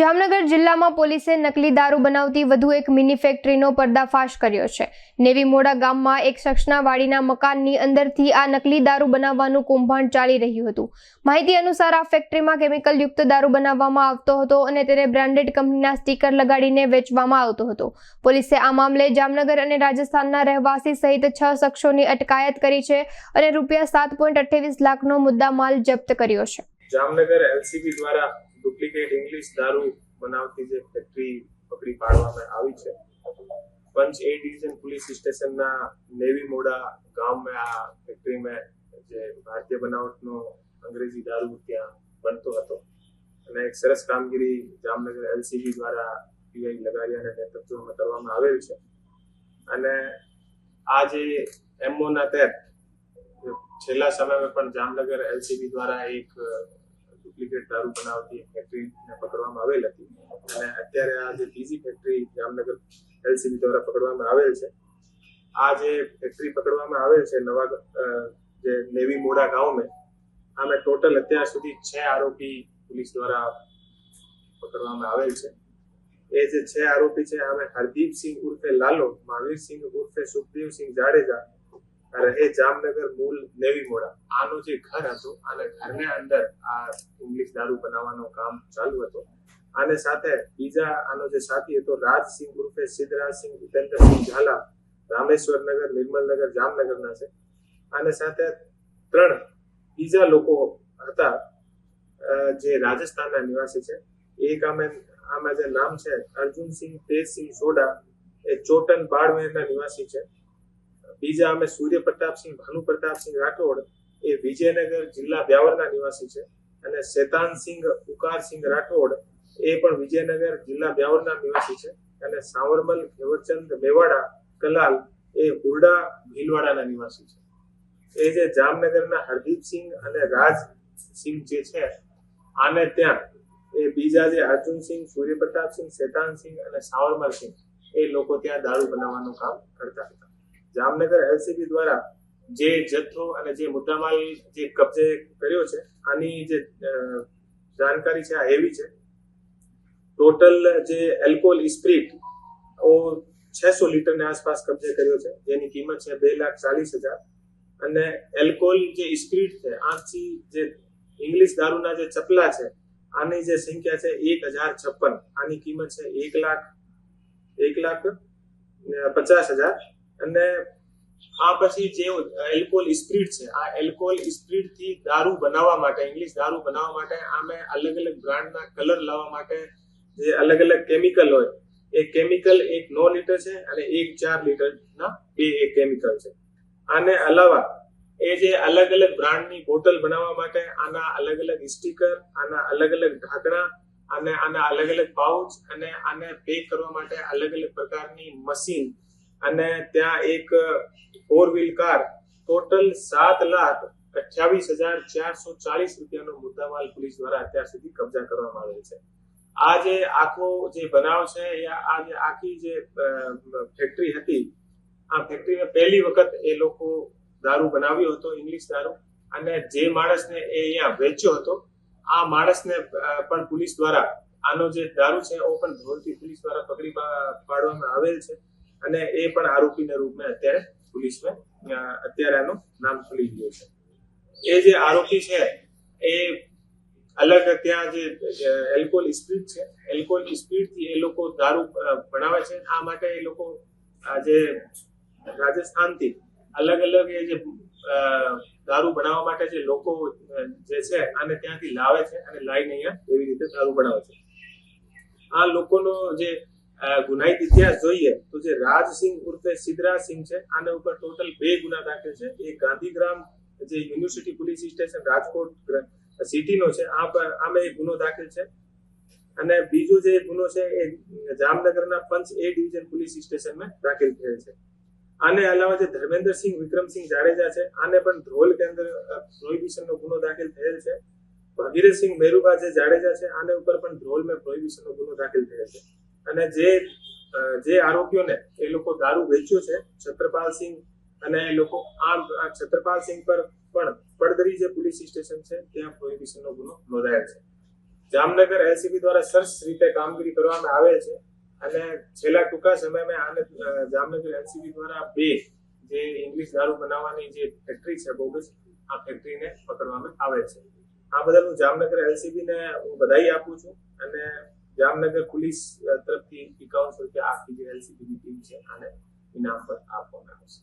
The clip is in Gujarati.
જામનગર જિલ્લામાં પોલીસે નકલી દારૂ બનાવતી વધુ એક મિની ફેક્ટરીનો પર્દાફાશ કર્યો છે. નેવી મોડા ગામમાં એક શખ્સના વાડીના મકાનની અંદરથી આ નકલી દારૂ બનાવવાનું કૌભાંડ ચાલી રહ્યું હતું. માહિતી અનુસાર આ ફેક્ટરીમાં કેમિકલ યુક્ત દારૂ બનાવવામાં આવતો હતો અને તેને બ્રાન્ડેડ કંપનીના સ્ટીકર લગાડીને વેચવામાં આવતો હતો. પોલીસે આ મામલે જામનગર અને રાજસ્થાનના રહેવાસી સહિત છ શખ્સોની અટકાયત કરી છે અને રૂપિયા સાત પોઈન્ટ અઠ્યાવીસ લાખનો મુદ્દામાલ જપ્ત કર્યો છે. જામનગર એલસીબી દ્વારા ડુપ્લિકેટ ઇંગ્લિશ દારૂ બનાવતી જે ફેક્ટરી પકડી પાડવામાં આવી છે. પંચ એ ડિવિઝન પોલીસ સ્ટેશનના નેવી મોડા ગામમાં આ ફેક્ટરીમાં જે ભારતીય બનાવટનો અંગ્રેજી દારૂ ત્યાં બનતો હતો. અને એક સરસ કામગીરી જામનગર એલસીબી દ્વારા પીઆઈ લગાડિયાના નેતૃત્વમાં કરવામાં આવેલ છે. અને આ જે એમઓના તહેત છેલ્લા સમયમાં પણ જામનગર એલસીબી દ્વારા એક ડુપ્લિકેટ દારૂ બનાવતી ફેક્ટરીને પકડવામાં આવેલ હતી. અને અત્યારે આ જે બીજી ફેક્ટરી જામનગર એલસીબી દ્વારા પકડવામાં આવેલ છે, આ જે ફેક્ટરી પકડવામાં આવેલ છે નવા જે નેવી મોડા ગાંવ में આમે ટોટલ અત્યાર સુધી છ આરોપી પોલીસ દ્વારા પકડવામાં આવેલ છે. એ જે છ આરોપી છે, આમે હરદીપસિંહ ઉર્ફે લાલો મહાવીરસિંહ ઉર્ફે સુખદેવસિંહ જાડેજા રહે જામનગર મૂળ નેવી મોડા. આનું જે ઘર હતું અને ઘરને અંદર આ ઇંગ્લિશ દારૂ બનાવવાનું કામ ચાલુ હતું. અને સાથે બીજા આનો જે સાથી હતો રાજસિંહ ઉર્ફે સિદ્ધરાજસિંહ ઉપેન્દ્રસિંહ ઝાલા રામેશ્વરનગર નિર્મલનગર જામનગરના છે. અને સાથે ત્રણ બીજા લોકો હતા જે રાજસ્થાનના નિવાસી છે. એક આમે, આમાં જે નામ છે અર્જુનસિંહ તેજસિંહ સોડા, એ ચોટન બાળમેરના નિવાસી છે. બીજા અમે સૂર્ય પ્રતાપસિંહ ભાનુ પ્રતાપસિંહ રાઠોડ એ વિજયનગર જિલ્લા બ્યાવરના નિવાસી છે. અને શેતાનસિંહ, ઉકારસિંહ રાઠોડ એ પણ વિજયનગર જિલ્લા બ્યાવરના નિવાસી છે. અને સાવરમલ, ઘેવરચંદ, મેવાડા, કલાલ એ હુરડા ભીલવાડાના નિવાસી છે. એ જે જામનગરના હરદીપસિંહ અને રાજસિંહ જે છે, આને ત્યાં એ બીજા જે અર્જુનસિંહ, સૂર્યપ્રતાપસિંહ, શેતાનસિંહ અને સાવરમલસિંહ એ લોકો ત્યાં દારૂ બનાવવાનું કામ કરતા હતા. જામનગર એલસીબી દ્વારા જે જથ્થો અને જે મુદ્દામાલ જે કબજે કર્યો છે, આની જે જાણકારી છે, આ એવી છે. ટોટલ જે એલ્કોહોલ સ્પ્રિટ ઓ છસો લીટરની આસપાસ કબજે કર્યો છે, જેની કિંમત છે બે લાખ ચાલીસ હજાર. અને એલ્કોહોલ જે સ્પ્રિટ છે આથી જે ઇંગ્લિશ દારૂના જે ચપલા છે, આની જે સંખ્યા છે એક હજાર છપ્પન. આની કિંમત છે એક લાખ એક લાખ પચાસ હજાર. અને આ પછી જે એલ્કોહોલ સ્પ્રિટ છે, આ એલ્કોહોલ સ્પ્રિટથી દારૂ બનાવવા માટે ઇંગ્લિશ દારૂ બનાવવા માટે આમે અલગ અલગ બ્રાન્ડના કલર લાવવા માટે જે અલગ અલગ કેમિકલ હોય, એ કેમિકલ એક નો લીટર છે અને એક ચાર લીટરના બે એક કેમિકલ છે. આને અલાવા એ જે અલગ અલગ બ્રાન્ડની બોટલ બનાવવા માટે, આના અલગ અલગ સ્ટીકર આના અલગ અલગ ઢાંકણા, અને આના અલગ અલગ પાઉચ અને આને પેક કરવા માટે અલગ અલગ પ્રકારની મશીન અને ત્યાં એક ફોર વ્હીલ કાર ટોટલ સાત લાખ અઠ્યાવીસ હજાર ચારસો ચાલીસ રૂપિયાનો મુદ્દામાલ પોલીસ દ્વારા અત્યાર સુધી કબજા કરવામાં આવેલ છે. આ જે આખો જે બનાવ છે આ જે આખી જે ફેક્ટરી હતી, આ ફેક્ટરીને પહેલી વખત એ લોકો દારૂ બનાવ્યો હતો ઇંગ્લિશ દારૂ, અને જે માણસને એ અહીંયા વેચ્યો હતો, આ માણસને પણ પોલીસ દ્વારા આનો જે દારૂ છે, એ પણ ધોરથી પોલીસ દ્વારા પકડી પાડવામાં આવેલ છે. અને એ પણ આરોપીના રૂપમાં અત્યારે પોલીસમાં અત્યારે આનું નામ ખુલી ગયું છે. એ જે આરોપી છે, એ અલગ ત્યાં જે એલ્કોહોલ સ્પીડ છે એલ્કોહોલ સ્પીડથી એ લોકો દારૂ ભણાવે છે. આ માટે એ લોકો આ જે રાજસ્થાનથી અલગ અલગ એ જે દારૂ બનાવવા માટે જે લોકો જે છે, આને ત્યાંથી લાવે છે અને લાવીને અહીંયા એવી રીતે દારૂ બનાવે છે. આ લોકોનો જે ગુનાહિત ઇતિહાસ જોઈએ તો જે રાજસિંહ ઉર્ફે સિદ્ધરાજસિંહ છે, આના ઉપર ટોટલ બે ગુના દાખલ છે. એક ગાંધીગ્રામ જે યુનિવર્સિટી પોલીસ સ્ટેશન રાજકોટ સિટીનો છે, આ પર- આમે એક ગુનો દાખલ છે. અને બીજો જે ગુનો છે એ જામનગરના પંચ એ ડિવિઝન પોલીસ સ્ટેશનમાં દાખલ થયેલ છે. આને અલાવા જે ધર્મેન્દ્રસિંહ વિક્રમસિંહ જાડેજા છે, આને પણ ધ્રોલ કે અંદર પ્રોહિબિશનનો ગુનો દાખલ થયેલ છે. ભાગીરથસિંહ મેરુબા જે જાડેજા છે, આને ઉપર પણ ધ્રોલમાં પ્રોહિબિશનનો ગુનો દાખલ થયેલ છે. અને જે જે આરોપીઓને એ લોકો દારૂ વેચ્યો છે છત્રપાલસિંહ અને એ લોકો આ આ છત્રપાલસિંહ પર પણ પડદરી જે પોલીસ સ્ટેશન છે, ત્યાં પ્રોહિબિશનનો ગુનો નોંધાયેલ છે. જામનગર એલસીબી દ્વારા સરસ રીતે કામગીરી કરવામાં આવે છે અને છેલ્લા ટૂંકા સમયમાં આને જામનગર એલસીબી દ્વારા બે જે ઇંગ્લિશ દારૂ બનાવવાની જે ફેક્ટરી છે, બોગસ, આ ફેક્ટરીને પકડવામાં આવે છે. આ બદલ હું જામનગર એલસીબીને હું બધાઈ આપું છું અને જામનગર પોલીસ તરફથી એકાવન સો રૂપિયા આપી જે એલસીબીની ટીમ છે, આને ઇનામ પર આપવામાં આવશે.